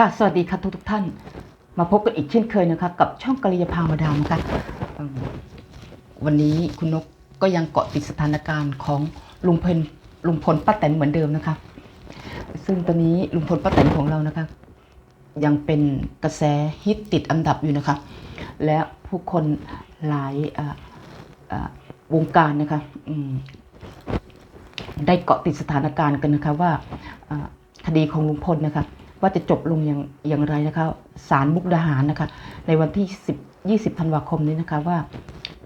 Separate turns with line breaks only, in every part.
ค่ะ สวัสดีค่ะทุกทุกๆท่าน มาพบกันอีกเช่นเคยนะคะ กับช่องกริยาพามาดามนะคะวันนี้คุณนกก็ยังเกาะติดสถานการณ์ของลุงพลลุงพลป้าแตนเหมือนเดิมนะคะ ซึ่งตอนนี้ลุงพลป้าแตนของเรานะคะ ยังเป็นกระแสฮิตติดอันดับอยู่นะคะ และผู้คนหลายวงการนะคะได้เกาะติดสถานการณ์กันนะคะว่าคดีของลุงพลนะคะ ว่าจะจบลงอย่างอย่างไรนะคะศาลมุกดาหารนะคะ ในวันที่ 10 20 ธันวาคมนี้นะคะว่า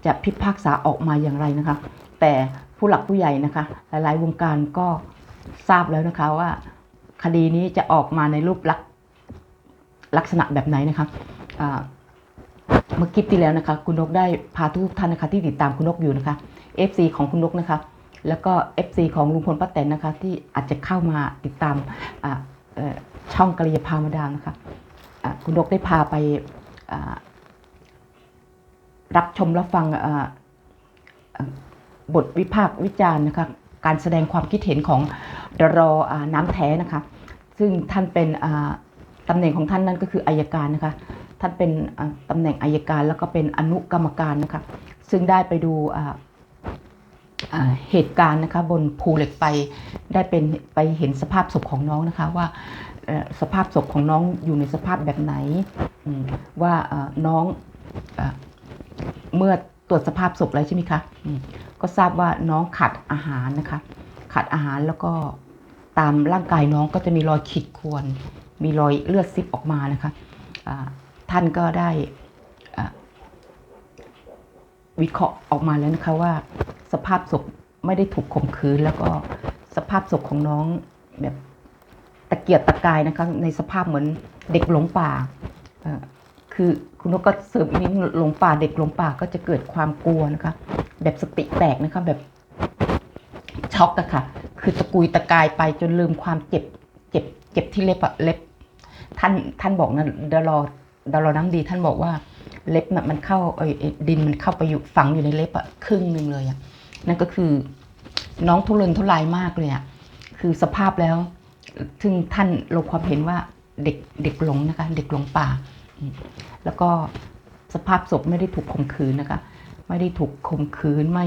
จะพิพากษาออกมาอย่างไรนะคะ แต่ผู้หลักผู้ใหญ่นะคะ หลายๆ วงการก็ทราบแล้วนะคะว่าคดีนี้จะออกมาในรูปลักษณ์ลักษณะแบบไหนนะคะเมื่อคลิปที่แล้วนะคะ คุณนกได้พาทุกท่านนะคะที่ติดตามคุณนกอยู่นะคะ FC ของคุณนกนะคะ แล้วก็ FC ของลุงพลป้าแตนนะคะ ที่อาจจะเข้ามาติดตามอ่า ช่องกริยพามาดามนะคะอ่าคุณนกได้พาไปรับชมรับฟังบทวิพากษ์วิจารณ์นะคะการแสดงความคิดเห็นของดรอน้ำแท้นะคะ ซึ่งท่านเป็นตำแหน่งของท่านนั่นก็คืออายการนะคะ ท่านเป็นตำแหน่งอายการแล้วก็เป็นอนุกรรมการนะคะ ซึ่งได้ไปดูเหตุการณ์นะคะบนภูเหล็กไฟได้เป็นไปเห็นสภาพศพของน้องนะคะว่า สภาพศพของน้องอยู่ในสภาพแบบไหน ว่าน้องเมื่อตรวจสภาพศพแล้วใช่ไหมคะก็ทราบว่าน้องขาดอาหารนะคะ ขาดอาหารแล้วก็ตามร่างกายน้องก็จะมีรอยขีดข่วน มีรอยเลือดซิบออกมานะคะท่านก็ได้วิเคราะห์ออกมาแล้วนะคะว่าสภาพศพไม่ได้ถูกข่มขืนแล้วก็สภาพศพของน้องแบบ ตะเกียกตะกายนะคะในสภาพเหมือนเด็กหลงป่าคือคุณนกก็เสริมอีกนิดนึงหลงป่าเด็กหลงป่าก็จะเกิดความกลัวนะคะ แบบสติแตกนะคะแบบช็อกอะค่ะ คือตะกุยตะกายไปจนลืมความเจ็บเจ็บเจ็บที่เล็บอะเล็บ ท่านท่านบอกนะดารอดารอน้ำดีท่านบอกว่าเล็บมันเข้าเอยเอ่ยดินมันเข้าไปอยู่ฝังอยู่ในเล็บอะครึ่งหนึ่งเลยอะนั่นก็คือน้องทุรนทุรายมากเลยอะคือสภาพแล้ว ถึงท่านลงความเห็นว่าเด็กเด็กหลงนะคะ เด็กหลงป่า แล้วก็สภาพศพไม่ได้ถูกข่มขืนนะคะ ไม่ได้ถูกข่มขืนไม่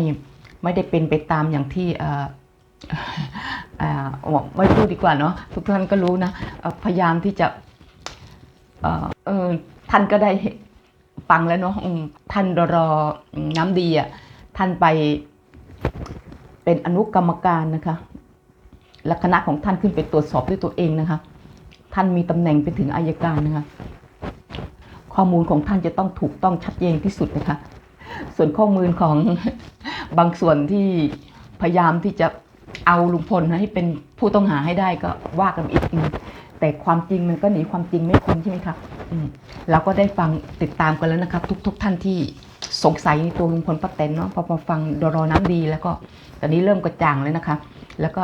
ไม่ได้เป็นไปตามอย่างที่อ่อเอ่อบอกไม่พูดดีกว่าเนาะทุกท่านก็รู้นะพยายามที่จะเออท่านก็ได้ฟังแล้วเนาะท่านรอน้ำดีอะท่านไปเป็นอนุกรรมการนะคะ และคณะของท่านขึ้นไปตรวจสอบด้วยตัวเองนะคะ ท่านมีตำแหน่งไปถึงอายการนะคะ ข้อมูลของท่านจะต้องถูกต้องชัดเจนที่สุดนะคะ ส่วนข้อมูลของบางส่วนที่พยายามที่จะเอาลุงพลให้เป็นผู้ต้องหาให้ได้ก็ว่ากันอีกแต่ความจริงมันก็หนีความจริงไม่พ้นใช่ไหมคะเราก็ได้ฟังติดตามกันแล้วนะครับ ทุก ๆท่านที่สงสัยในตัวลุงพลป้าแตนเนาะพอมาฟังดรน้ำดีแล้วก็ตอนนี้เริ่มกระจ่างเลยนะคะ แล้วก็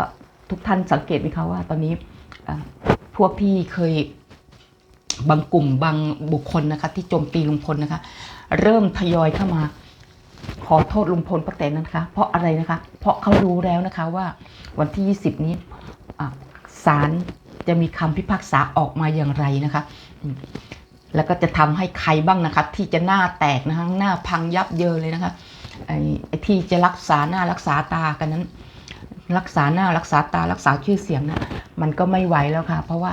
ทุกท่านสังเกตไหมคะว่าตอนนี้พวกที่เคยบางกลุ่มบางบุคคลนะคะ ที่โจมตีลุงพลนะคะ เริ่มทยอยเข้ามา ขอโทษลุงพลป้าแตนนะคะ เพราะอะไรนะคะ เพราะเขารู้แล้วนะคะว่าวันที่ 20 นี้ศาลจะมีคำพิพากษาออกมาอย่างไรนะคะ แล้วก็จะทำให้ใครบ้างนะคะ ที่จะหน้าแตกนะคะหน้าพังยับเยินเลยนะคะไอ้ที่จะรักษาหน้ารักษาตากันนั้น รักษาหน้ารักษาตารักษาชื่อเสียงนะมันก็ไม่ไหวแล้วค่ะ เพราะว่า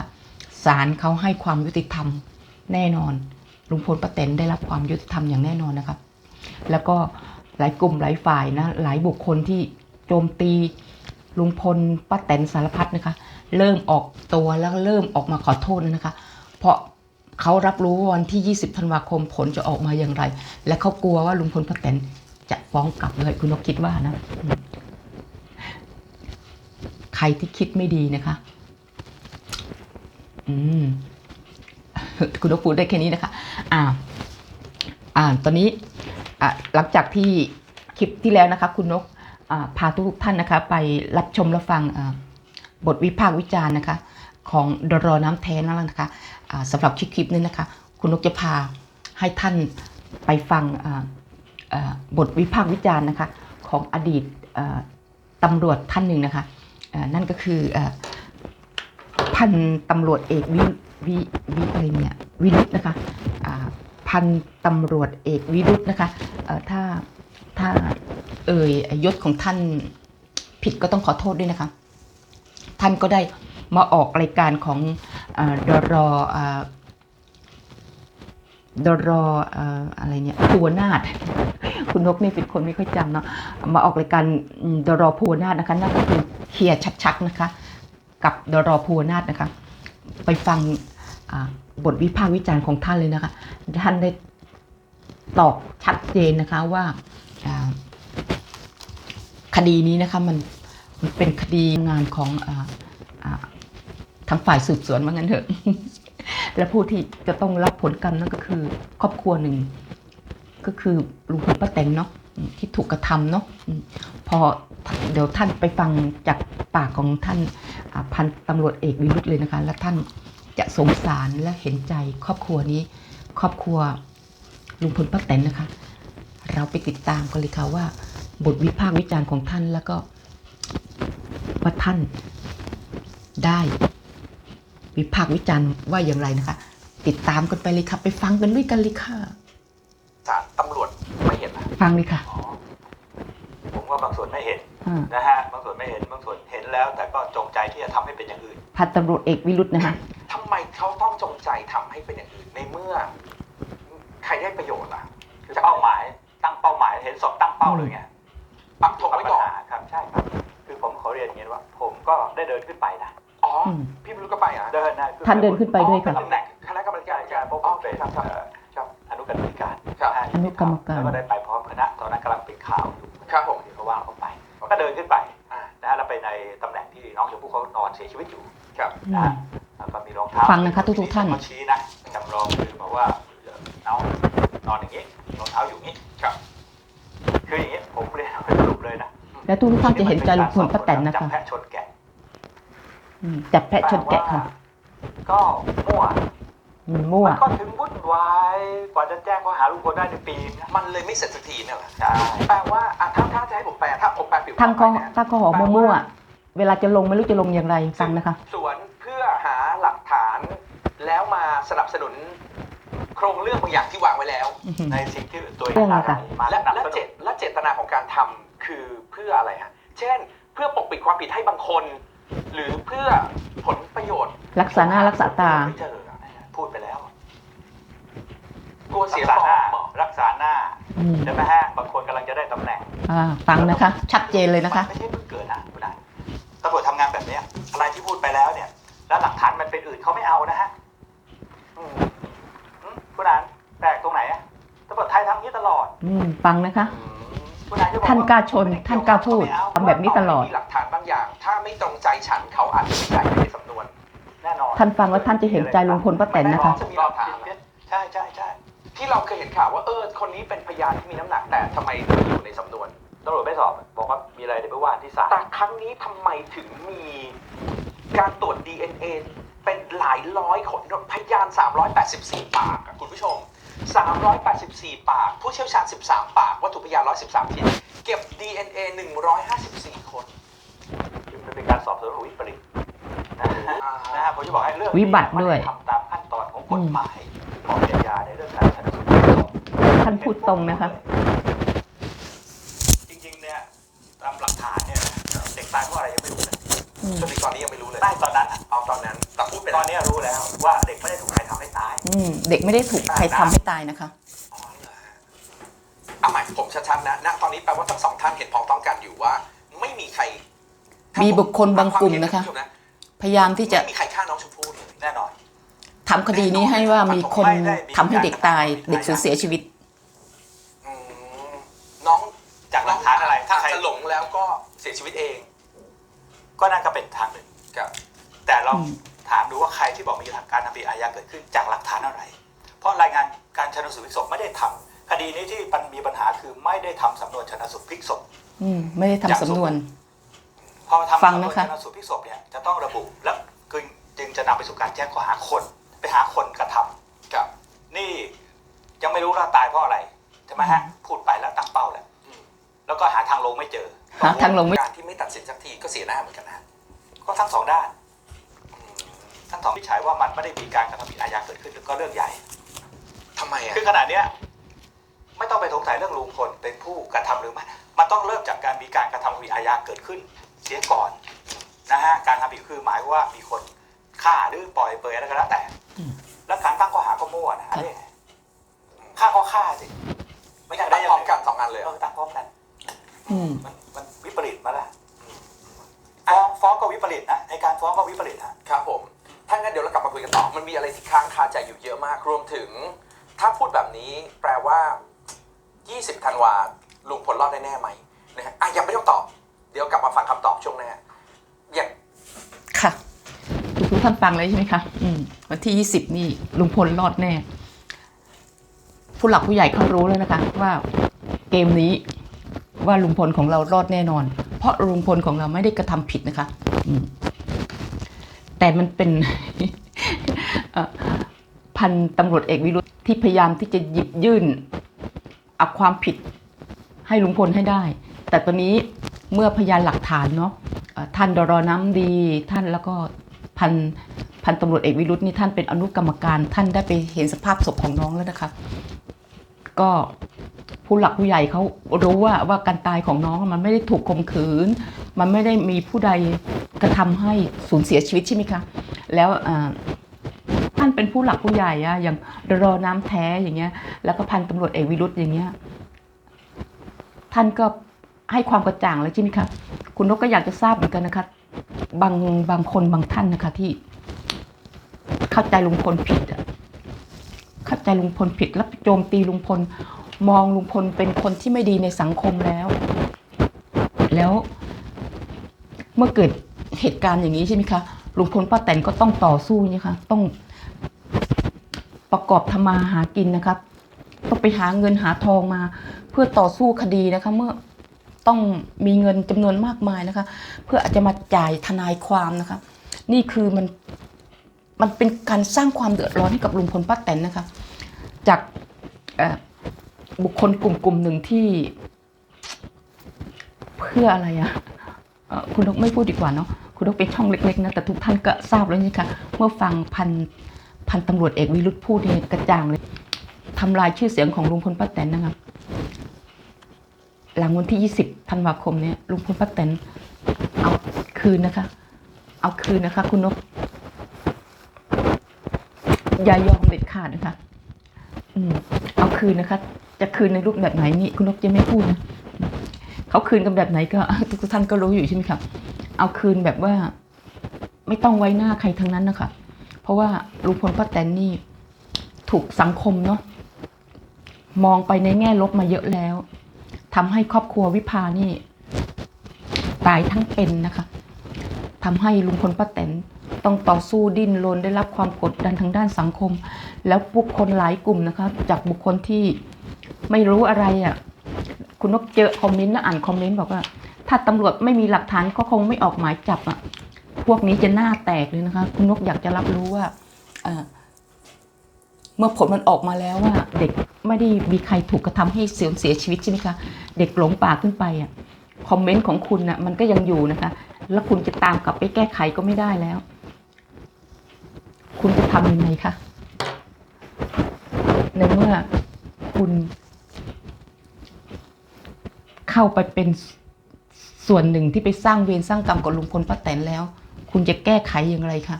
ศาลเขาให้ความยุติธรรมแน่นอนลุงพลป้าแตนได้รับความยุติธรรมอย่างแน่นอนนะครับ แล้วก็หลายกลุ่มหลายฝ่ายนะหลายบุคคลที่โจมตีลุงพลป้าแตนสารพัดนะคะ เริ่มออกตัวแล้วเริ่มออกมาขอโทษนะคะ เพราะเขารับรู้ว่าวันที่ 20 ธันวาคมผลจะออกมาอย่างไร และเขากลัวว่าลุงพลป้าแตนจะฟ้องกลับเลยคุณนกคิดว่านะ ใครที่คิดไม่ดีนะคะ อืม คุณนกพูดได้แค่นี้นะคะ อ่า อ่า ตอนนี้อ่าหลังจากที่คลิปที่แล้วนะคะ คุณนกอ่าพาทุกท่านนะคะ ไปรับชมรับฟังอ่าบทวิพากษ์วิจารณ์นะคะ ของดรน้ำแท้นั่นแหละนะคะอ่าสำหรับคลิปคลิปนี้นะคะ คุณนกจะพาให้ท่านไปฟังอ่าอ่าบทวิพากษ์วิจารณ์นะคะ ของอดีตอ่าตำรวจท่านหนึ่งนะคะ นั่นก็คืออพันตำรวจเอกวิวิวิอะไรเนี่ยวิรุธนะคะพันตำรวจเอกวิรุธนะคะถ้าถ้าเอ่ยยศของท่านผิดก็ต้องขอโทษด้วยนะคะ ท่านก็ได้มาออกรายการของอดรอดรออะไรเนี่ยภูวนาถ คุณนกนี่เป็นคนไม่ค่อยจำเนาะมาออกรายการดรอภูนาถนะคะนั่นก็คือเคลียร์ชัดๆนะคะ กับดรอภูนาถนะคะ ไปฟังบทวิพากษ์วิจารณ์ของท่านเลยนะคะ ท่านได้ตอบชัดเจนนะคะว่าคดีนี้นะคะมันมันเป็นคดีงานของออทางฝ่ายสืบสวนว่างั้นเถอะ และผู้ที่จะต้องรับผลกรรมนั่นก็คือครอบครัวหนึ่ง ก็คือลุงพลป้าแตงเนาะที่ถูกกระทำเนาะพอเดี๋ยวท่านไปฟังจากปากของท่านพันตำรวจเอกวิรุธเลยนะคะ และท่านจะสงสารและเห็นใจครอบครัวนี้ ครอบครัวลุงพลป้าแตนนะคะ เราไปติดตามกันเลยค่ะว่า บทวิพากษ์วิจารณ์ของท่านแล้วก็ว่าท่านได้วิพากษ์วิจารณ์ว่าอย่างไรนะคะ ติดตามกันไปเลยค่ะ ไปฟังกันด้วยกันเลยค่ะ
สารตำรวจไม่เห็นนะ
ฟังเลยค่ะ
อ๋อผมว่าบางส่วนไม่เห็น
อ่า
นะฮะบางส่วนไม่เห็นบางส่วนเห็นแล้ว แต่ก็จงใจที่จะทำให้เป็นอย่างอื่น
พันตำรวจเอกวิรุธนะคะ
ทำไมเขาต้องจงใจทำให้เป็นอย่างอื่นในเมื่อ ใครได้ประโยชน์ล่ะ
คือเป้าหมายตั้งเป้าหมายเห็นศพตั้งเป้าเลยไง
ปักธงไว้ก่อน
ปัญหาครับใช่ครับ คือผมขอเรียนอย่างนี้ว่า ผมก็ได้เดินขึ้นไปนะ
อ๋ออ
ม
พี่ไม่รู้ก็ไปเหรอะ
เดินนะ
ท่านเดินขึ้นไปด้วยค่ะ
ตำแหน่ง
คณะกรรม
กา
การ
รการพบ
อ๋อ
เป็น
ครับครับ
เอ่อเจ้าอนุกรรมการ
ครับา
อนุกรรมการ
แล้วก็ได้ไปพร้อมคณะตอนนั้นกำลังเป็นข่าวอยู่
ครับผม
ที่เขาว่างเขาไปก็เดินขึ้นไป
อ่า
นะฮะแล้วไปในตำแหน่งที่น้องชมพู่เขานอนเสียชีวิตอยู่
ครับ
นะฮะแล้วก็มีรองเท้า
ฟังนะคะทุกๆท่าน
เขาชี้นะจำลองคือบอกว่าเอานอนอย่างนี้รองเท้าอยู่อย่างนี้
ครับ
คืออย่างนี้ผมเรียนสรุปเลยนะ
และทุกท่านจะเห็นใจลุงพลป้าแตนนะ
จับ
คะ
แพะชนแกะ
อืมจับแพะชนแกะค่ะ
ก็มั่ว
อืมมั่ว
มันก็ถึงวุ่นวายกว่าจะแจ้งข้อหาลุงพลได้ในปีนึงนะ
มันเลยไม่เสร็จสักทีเนี่ยเหรอ
ใช่
แปลว่าอะถ้าถ้าจะให้ผมแปลถ้าผมแปลผิด
ทั้งข้อ
ไปเนี่ย
ตั้งข้อหอมั่วๆเวลาจะลงไม่รู้จะลงอย่างไรฟังนะคะ
สวนเพื่อหาหลักฐาน แล้วมาสนับสนุน โครงเรื่องบางอย่างที่วางไว้แล้ว
ในสิ่งที่ตัวเอง
เรื่องอะไรคะ
มา
และ
สนับ
และ
ส
เจ
นุ
ต
น
และเจตนาของการทำคือเพื่ออะไรฮะ เช่น เพื่อปกปิดความผิดให้บางคน หรือเพื่อผลประโยชน์
รักษาหน้ารักษาตา
ไม่เจอพูดไปแล้ว
กลัวเสีย
รัก
ฟ
ษา
อ
ห
ร์
น้ามรักษาหน้า
อืม
ใช่ไหมฮะบางคนกำลังจะได้ตำแหน่ง
อ่าฟังนะคะ ชัดเจนเลยนะคะ
มันไม่ใช่เพิ่งเกิดนะคุณนายตำรวจทำงานแบบเนี้ยอะไรที่พูดไปแล้วเนี่ย แล้วหลักฐานมันเป็นอื่นเขาไม่เอานะฮะอืมอืมคุณนายแปลกตรงไหนอะตำรวจไทยทำอย่างนี้ตลอด
อืมฟังนะคะ
คุณนายจะบอก
ท่าน
ว่
กล้าชนท่านกล้าพูด
เขไม่เอ
ทำแบบนี้ตลอด
มีหลักฐานบางอย่าง ถ้าไม่ตรงใจฉันเขาอาจจะไม่ใส่ไว้ในสำนวน
แน่นอน
ท่านฟังแล้วท่านจะเห็นใจลุงพลป้าแตนนะคะ
จะมีหลักฐาน
ใช่ใช่ใช่
ที่เราเคยเห็นข่าวว่าเออคนนี้เป็นพยานที่มีน้ำหนักแต่ทำไมไม่อยู่ในสำนวน
ตำรวจไม่สอบบอกว่ามีอะไรเดี๋ยวไปว่าที่ศาล
แต่ครั้งนี้ทำไมถึงมีการตรวจ DNA เป็นหลายร้อยคนพยาน 384 ปากอะคุณผู้ชม 384 ปาก ผู้เชี่ยวชาญ 13 ปาก วัตถุพยาน 113 ชิ้น เก็บ DNA 154 คน
คือมันเป็นการสอบสวนของวิปริตนะฮะนะฮะผมจะบอกให้เรื่อง
วิบัติด้วย
ทำตามขั้นตอนของกฎหมาย
ท่านพูดตรงนะคะ
จริงๆเนี่ยตามหลักฐานเนี่ยนะเด็กตายเพราะอะไรยังไม่รู้เลย
อืม
จนถึงตอนนี้ยังไม่รู้เลย
ได้ตอนนั้นอะ
เอาตอนนั้นแต่พูดไป
ต
แล้
อ
วน
นี้รู้แล้วว่าเด็กไม่ได้ถูกใครทำให้ตาย
อืมเด็กไม่ได้ถูกใครทำให้ตายนะคะ
อ๋อเหรอฮะเอาใหม่ผมชัดๆนะณตอนนี้แปลว่าทั้งสองท่านเห็นพ้องต้องกันอยู่ว่า ไม่มีใคร
มีบุคคลบางกลุ่มนะคะ
วาเห็ณ
พยายามที่จะ
ไม่มีใครฆ่าน้องชมพู่เลย
แน่นอน
ทำคดีนี้ให้ว่ามีคนทำให้เด็กตาย เด็กสูญเสียชีวิต
จากหลักฐานอะไร
ถ้า
ใคร
จะหลงแล้วก็เสียชีวิตเอง
ก็นั่นก็เป็นทางหนึ่ง
ครับ
แต่เรา
อืม
ถามดูว่าใครที่บอกมีการทำผิดอาญาเกิดขึ้นจากหลักฐานอะไร เพราะรายงานการชันสูตรพลิกศพไม่ได้ทำคดีนี้ที่มันมีปัญหาคือไม่ได้ทำสำนวนชันสูตรพลิกศพ
อืมไม่ได้ทำสำนวน
พอทำ
ฟัง
สำนว
นะ
น
คะ
ชันสูตรพลิกศพเนี่ยจะต้องระบุและจึงจึงจะนำไปสู่การแจ้งข้อหาคน ไปหาคนกระทำ
กับ
นี่ยังไม่รู้ว่าตายเพราะอะไรใช่ไหมฮะพูด หาทางลงไม่
การที่ไม่ตัดสินสักทีก็เสียหน้าเหมือนกันนะ
ก็ทั้งสองด้าน
อืม
ทั้งสองวิจัยว่ามันไม่ได้มีการกระทำผิดอาญาเกิดขึ้นก็เรื่องใหญ่
ทำไมอะ
คือขณะเนี้ยไม่ต้องไปสงสัยเรื่องลุงพลเป็นผู้กระทำหรือไม่ มันต้องเริ่มจากการมีการกระทำความผิดอาญาเกิดขึ้น เสียก่อนนะฮะ การทำผิดคือหมายว่ามีคนฆ่าหรือปล่อยเปรยอะไรก็แล้วแต่
อืม
แล้วการตั้งข้อหาก็มั่วนะอันนี้ฆ่าก็ฆ่าสิ ไม่อยากได้
ตั้ง
ยัง
พร้อม
ไง
กันสองอันเลยเหร
เอ
อ
อตั้งพร้อมกัน
อืม
มันมันวิปริตมาละฟ้องฟ้องก็วิปริตนะในการฟ้องก็วิปริตฮะ
ครับผม ถ้างั้นเดี๋ยวเรากลับมาคุยกันต่อ มันมีอะไรที่ค้างคาใจอยู่เยอะมาก รวมถึง ถ้าพูดแบบนี้แปลว่า 20ธันวาลุงพลรอดได้แน่ไหมนะฮะอะยังไม่ต้องตอบ เดี๋ยวกลับมาฟังคำตอบช่วงหน้าอย่าง
ค่ะทุกท่านฟังเลยใช่ไหมคะอืมวันที่20นี่ลุงพลรอดแน่ ผู้หลักผู้ใหญ่เขารู้แล้วนะคะ ว่าเกมนี้ ว่าลุงพลของเรารอดแน่นอน เพราะลุงพลของเราไม่ได้กระทำผิดนะคะแต่มันเป็นพันตำรวจเอกวิรุธที่พยายามที่จะหยิบยื่นเอาความผิดให้ลุงพลให้ได้ แต่ตอนนี้เมื่อพยานหลักฐานเนาะท่านดรน้ำดีท่านแล้วก็พันพันตำรวจเอกวิรุธนี่ท่านเป็นอนุกรรมการ ท่านได้ไปเห็นสภาพศพของน้องแล้วนะคะ ก็ ผู้หลักผู้ใหญ่เขารู้ว่าว่าการตายของน้องมันไม่ได้ถูกข่มขืน มันไม่ได้มีผู้ใดกระทำให้สูญเสียชีวิตใช่ไหมคะ แล้วท่านเป็นผู้หลักผู้ใหญ่อะอย่างดรน้ำแท้อย่างเงี้ย แล้วก็พันตำรวจเอกวิรุธอย่างเงี้ย ท่านก็ให้ความกระจ่างแล้วใช่ไหมคะ คุณนกก็อยากจะทราบเหมือนกันนะคะ บางบางคนบางท่านนะคะที่ เข้าใจลุงพลผิดอะเข้าใจลุงพลผิดแล้วโจมตีลุงพล มองลุงพลเป็นคนที่ไม่ดีในสังคมแล้ว แล้วเมื่อเกิดเหตุการณ์อย่างนี้ใช่ไหมคะลุงพลป้าแตนก็ต้องต่อสู้นะคะต้องประกอบทำมาหากินนะคะต้องไปหาเงินหาทองมา เพื่อต่อสู้คดีนะคะ เมื่อต้องมีเงินจำนวนมากมายนะคะ เพื่ออาจจะมาจ่ายทนายความนะคะ นี่คือมันมันเป็นการสร้างความเดือดร้อนให้กับลุงพลป้าแตนนะคะ จากเอ่อ บุคคลกลุ่มกลุ่มหนึ่งที่ เพื่ออะไรอะอะคุณนกไม่พูดดีกว่าเนาะคุณนกเป็นช่องเล็กๆนะแต่ทุกท่านก็ทราบแล้วนี่ค่ะเมื่อฟังพันพันตำรวจเอกวิรุธพูดเนี่ยกระจ่างเลยทำลายชื่อเสียงของลุงพลป้าแตนนะคะหลังวันที่ 20 ธันวาคมเนี่ยลุงพลป้าแตนเอาคืนนะคะ เอาคืนนะคะ คุณนกอย่ายอมเด็ดขาดนะคะ อืม เอาคืนนะคะ จะคืนในรูปแบบไหนนี่คุณนกจะไม่พูดนะเขาคืนกันแบบไหนก็ทุกท่านก็รู้อยู่ใช่ไหมคะเอาคืนแบบว่า ไม่ต้องไว้หน้าใครทั้งนั้นนะคะเพราะว่าลุงพลป้าแตนนี่ ถูกสังคมเนาะมองไปในแง่ลบมาเยอะแล้วทำให้ครอบครัววิภานี่ ตายทั้งเป็นนะคะทำให้ลุงพลป้าแตนต้องต่อสู้ดิ้นรนได้รับความกดดันทางด้านสังคม แล้วบุคคลหลายกลุ่มนะคะ จากบุคคลที่ ไม่รู้อะไรอะ่ะ คุณนกเจอคอมเมนต์แล้วอ่านคอมเมนต์บอกว่า ถ้าตำรวจไม่มีหลักฐานก็คงไม่ออกหมายจับอะ่ะ พวกนี้จะหน้าแตกเลยนะคะ คุณนกอยากจะรับรู้ว่าเมื่อผลมันออกมาแล้วว่า เด็กไม่ได้มีใครถูกกระทำให้เสียเสียชีวิตใช่ไหมคะ เด็กหลงป่าขึ้นไปอะคอมเมนต์ของคุณน่ะมันก็ยังอยู่นะคะ แล้วคุณจะตามกลับไปแก้ไขก็ไม่ได้แล้ว คุณจะทำยังไงคะในเมื่อ คุณ เข้าไปเป็นส่วนหนึ่งที่ไปสร้างเวรสร้างกรรมกับลุงพลป้าแตนแล้ว คุณจะแก้ไขอย่างไรคะ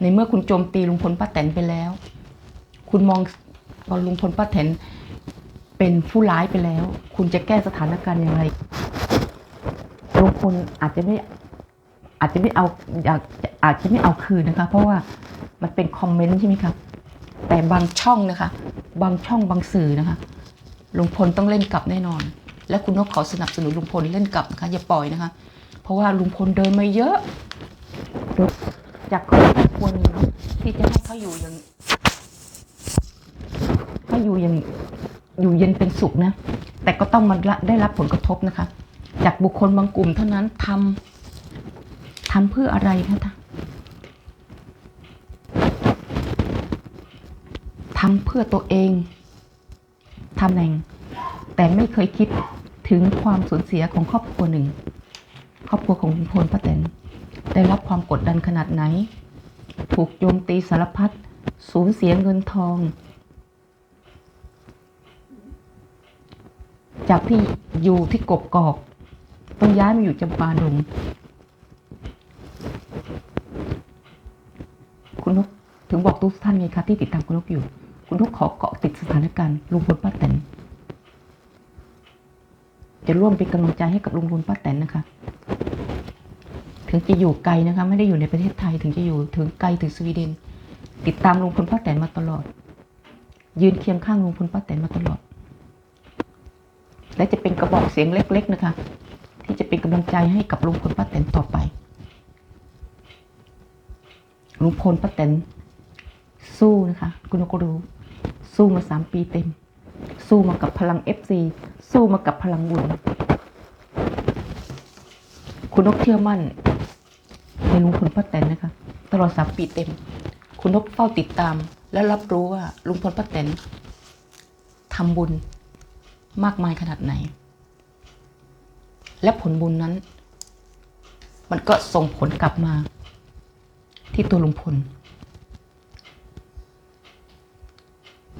ในเมื่อคุณโจมตีลุงพลป้าแตนไปแล้ว คุณมองว่าลุงพลป้าแตนเป็นผู้ร้ายไปแล้ว คุณจะแก้สถานการณ์อย่างไรลุงพลอาจจะไม่อาจจะไม่เอาอยากอาจจะไม่เอาคืนนะคะ เพราะว่ามันเป็นคอมเมนต์ใช่ไหมคะแต่บางช่องนะคะ บางช่องบางสื่อนะคะลุงพลต้องเล่นกลับแน่นอน และคุณนกขอสนับสนุนลุงพลเล่นกลับนะคะอย่าปล่อยนะคะ เพราะว่าลุงพลเดินมาเยอะจากครอบครัวหนึงที่จะให้เขาอยู่อย่างเขาอยู่อย่างอยู่เย็นเป็นสุขนะแต่ก็ต้องมาได้รับผลกระทบนะคะ จากบุคคลบางกลุ่มเท่านั้นทำทำเพื่ออะไรคะท่านำเพื่อตัวเองทำแหน่ง แต่ไม่เคยคิดถึงความสูญเสียของครอบครัวหนึ่ง ครอบครัวของลุงพลป้าแตนได้รับความกดดันขนาดไหน ถูกโจมตีสารพัดสูญเสียเงินทอง จากที่อยู่ที่กบกอกต้องย้ายมาอยู่จำปาดงคุณนกถึงบอกทุกท่านไงคะที่ติดตามคุณนกอยู่ คุกขอเกาะติดสถานการณ์ลุงพลป้าแตนจะร่วมเป็นกำลังใจให้กับลุงพลป้าแตนนะคะ ถึงจะอยู่ไกลนะคะ ไม่ได้อยู่ในประเทศไทย ถึงจะอยู่ถึงไกลถึงสวีเดน ติดตามลุงพลป้าแตนมาตลอด ยืนเคียงข้างลุงพลป้าแตนมาตลอด และจะเป็นกระบอกเสียงเล็ก ๆนะคะ ที่จะเป็นกำลังใจให้กับลุงพลป้าแตนต่อไปลุงพลป้าแตนสู้นะคะ คุณนกก็รู้ สู้มาสามปีเต็ม สู้มากับพลังเอฟซีสู้มากับพลังบุญคุณนกเชื่อมั่นในลุงพลป้าแตนนะคะ ตลอดสามปีเต็ม คุณนกเฝ้าติดตาม และรับรู้ว่าลุงพลป้าแตนทำบุญมากมายขนาดไหน และผลบุญนั้น มันก็ส่งผลกลับมาที่ตัวลุงพล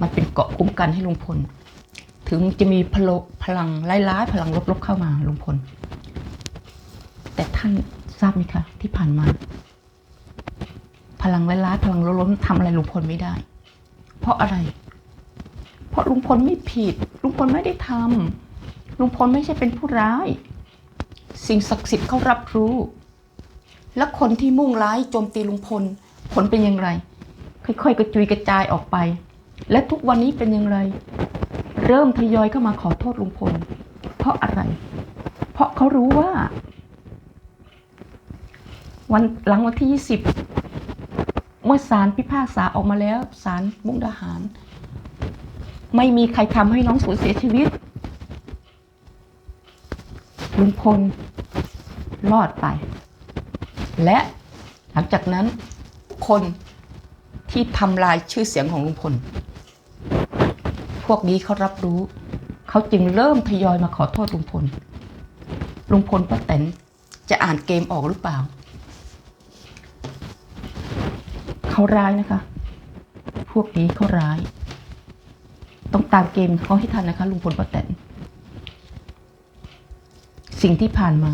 มันเป็นเกาะคุ้มกันให้ลุงพล ถึงจะมีพลพลังร้ายๆพลังลบๆเข้ามาลุงพล แต่ท่านทราบไหมคะ ที่ผ่านมา พลังร้ายๆพลังลบๆทำอะไรลุงพลไม่ได้ เพราะอะไร เพราะลุงพลไม่ผิด ลุงพลไม่ได้ทำลุงพลไม่ใช่เป็นผู้ร้าย สิ่งศักดิ์สิทธิ์เขารับรู้ และคนที่มุ่งร้ายโจมตีลุงพลผลเป็นอย่างไร ค่อยๆกระจุยกระจายออกไป และทุกวันนี้เป็นอย่างไร เริ่มทยอยเข้ามาขอโทษลุงพล เพราะอะไร เพราะเขารู้ว่า วันหลังวันที่ 20 เมื่อศาลพิพากษาออกมาแล้วศาลมุกดาหาร ไม่มีใครทำให้น้องสูญเสียชีวิตลุงพลรอดไป และหลังจากนั้นคนที่ทำลายชื่อเสียงของลุงพล วกนี้เขารับรู้ เขาจึงเริ่มทยอยมาขอโทษลุงพล ลุงพลป้าแตนจะอ่านเกมออกหรือเปล่า เขาร้ายนะคะ พวกนี้เขาร้าย ต้องตามเกมเขาให้ทันนะคะลุงพลป้าแตนสิ่งที่ผ่านมา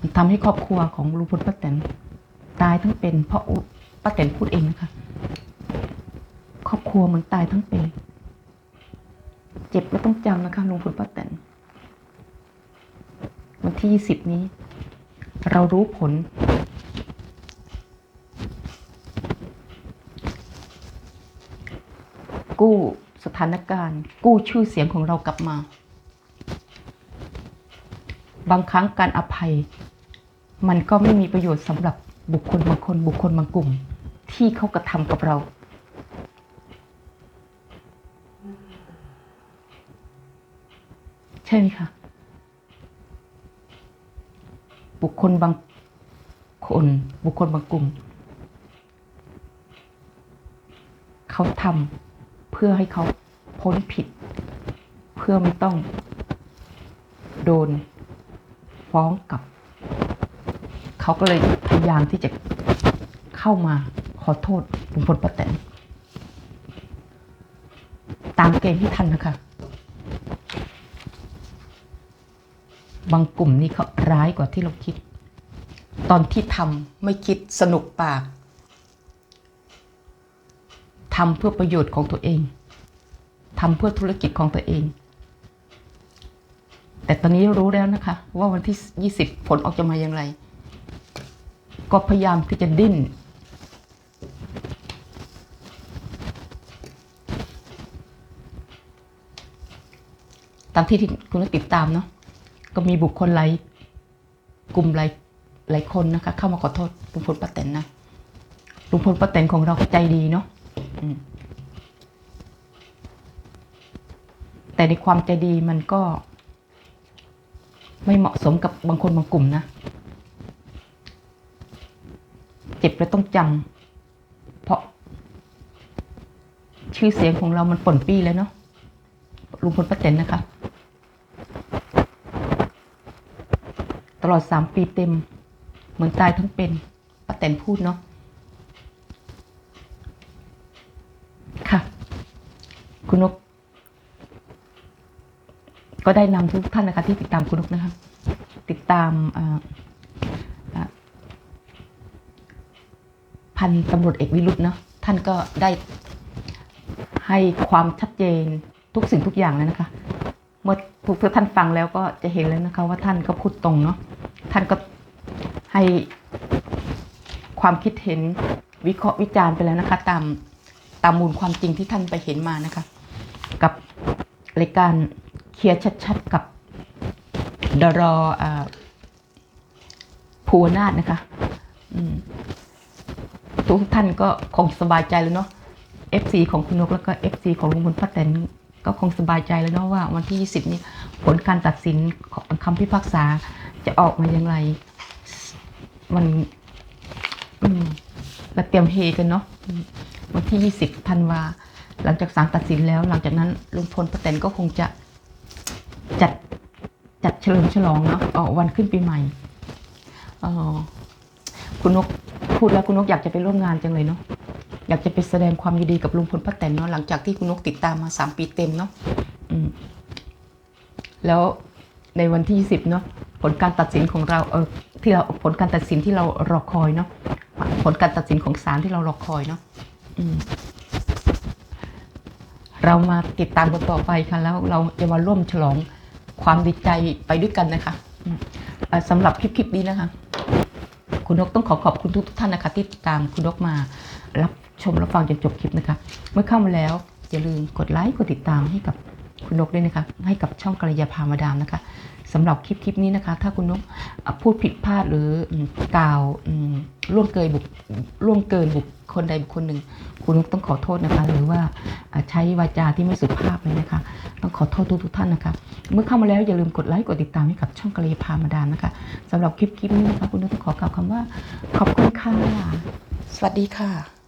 มันทำให้ครอบครัวของลุงพลป้าแตนตายทั้งเป็นเพราะป้าแตนพูดเองนะคะ ครอบครัวมันตายทั้งเป็นเจ็บแล้วต้องจำนะคะลุงพลป้าแตนวันที่ยี่สิบนี้ เรารู้ผล กู้สถานการณ์ กู้ชื่อเสียงของเรากลับมา บางครั้งการอภัย มันก็ไม่มีประโยชน์สำหรับบุคคลบางคนบุคคลบางกลุ่ม ที่เขากระทำกับเรา ใช่ไหมคะบุคคลบางคนบุคคลบางกลุ่ม เขาทำเพื่อให้เขาพ้นผิด เพื่อไม่ต้อง โดน ฟ้องกลับ เขาก็เลยพยายามที่จะเข้ามาขอโทษลุงพลป้าแตนตามเกมที่ทันนะคะ บางกลุ่มนี่เขาร้ายกว่าที่เราคิด ตอนที่ทำไม่คิดสนุกปากทำเพื่อประโยชน์ของตัวเองทำเพื่อธุรกิจของตัวเอง แต่ตอนนี้รู้แล้วนะคะ ว่าวันที่ 20 ผลออกจะมาอย่างไร ก็พยายามที่จะดิ้น ตามที่ที่คุณติดตามเนาะ ก็มีบุคคลหลายกลุ่มหลายหลายคนนะคะ เข้ามาขอโทษลุงพลป้าแตนนะลุงพลป้าแตนของเราก็ใจดีเนาะแต่ในความใจดีมันก็ ไม่เหมาะสมกับบางคนบางกลุ่มนะเจ็บแล้วต้องจำเพราะ ชื่อเสียงของเรามันป่นปี้แล้วเนาะลุงพลป้าแตนนะคะ ลอดสามปีเต็ม เหมือนตายทั้งเป็นป้าแตนพูดเนาะค่ะ คุณนก ก็ได้นำทุกท่านนะคะ ที่ติดตามคุณนกนะคะ ติดตามพันตำรวจเอกวิรุธเนาะท่านก็ได้ให้ความชัดเจนทุกสิ่งทุกอย่างแล้วนะคะ เมื่อทุกท่านฟังแล้วก็จะเห็นแล้วนะคะ ว่าท่านก็พูดตรงเนาะ ท่านก็ให้ความคิดเห็นวิเคราะห์วิจารณ์ไปแล้วนะคะ ตามตามมูลความจริงที่ท่านไปเห็นมานะคะ กับรายการเคลียร์ชัดๆกับดรอภูวนาถนะคะทุกท่านก็คงสบายใจแล้วเนาะ FC ของคุณนกแล้วก็ FC ของลุงพลป้าแตนก็คงสบายใจแล้วเนาะว่าวันที่ 20 นี้ผลการตัดสินของคำพิพากษา จะออกมาอย่างไร มันอืมเราเตรียมเฮกันเนาะวันที่ 20ธันวา หลังจากศาลตัดสินแล้ว หลังจากนั้นลุงพลป้าแตนก็คงจะจัดจัดเฉลิมฉลองเนาะออวันขึ้นปีใหม่เออคุณนกพูดแล้วคุณนกอยากจะไปร่วมงานจังเลยเนาะอยากจะไปแสดงความยินดีกับลุงพลป้าแตนเนาะหลังจากที่คุณนกติดตามมาสามปีเต็มเนาะแล้วในวันที่ 20 เนาะ ผลการตัดสินของเราเออที่เราผลการตัดสินที่เรารอคอยเนาะผลการตัดสินของศาลที่เรารอคอยเนาะเรามาติดตามกันต่อไปค่ะ แล้วเราจะมาร่วมฉลองความดีใจไปด้วยกันนะคะอืมอ่าสำหรับคลิปนี้นะคะ คุณนกต้องขอขอบคุณทุกท่านนะคะ ที่ติดตามคุณนกมารับชมรับฟังจนจบคลิปนะคะ เมื่อเข้ามาแล้วอย่าลืมกดไลค์กดติดตามให้กับ คุณนกด้วยนะคะให้กับช่องกัลยาพามาดามนะคะสำหรับคลิปคลิปนี้นะคะ ถ้าคุณนกพูดผิดพลาดหรือกล่าวอืมล่วงเกินบุคล่วงเกินบุคคลใดบุคคลหนึ่ง คุณนกต้องขอโทษนะคะ หรือว่าใช้วาจาที่ไม่สุภาพเลยนะคะ ต้องขอโทษทุกทุกท่านนะคะ เมื่อเข้ามาแล้วอย่าลืมกดไลค์กดติดตามให้กับช่องกัลยาพามาดามนะคะสำหรับคลิปคลิปนี้นะคะคุณนกต้องขอกล่าวคำว่า ขอบคุณค่ะสวัสดีค่ะ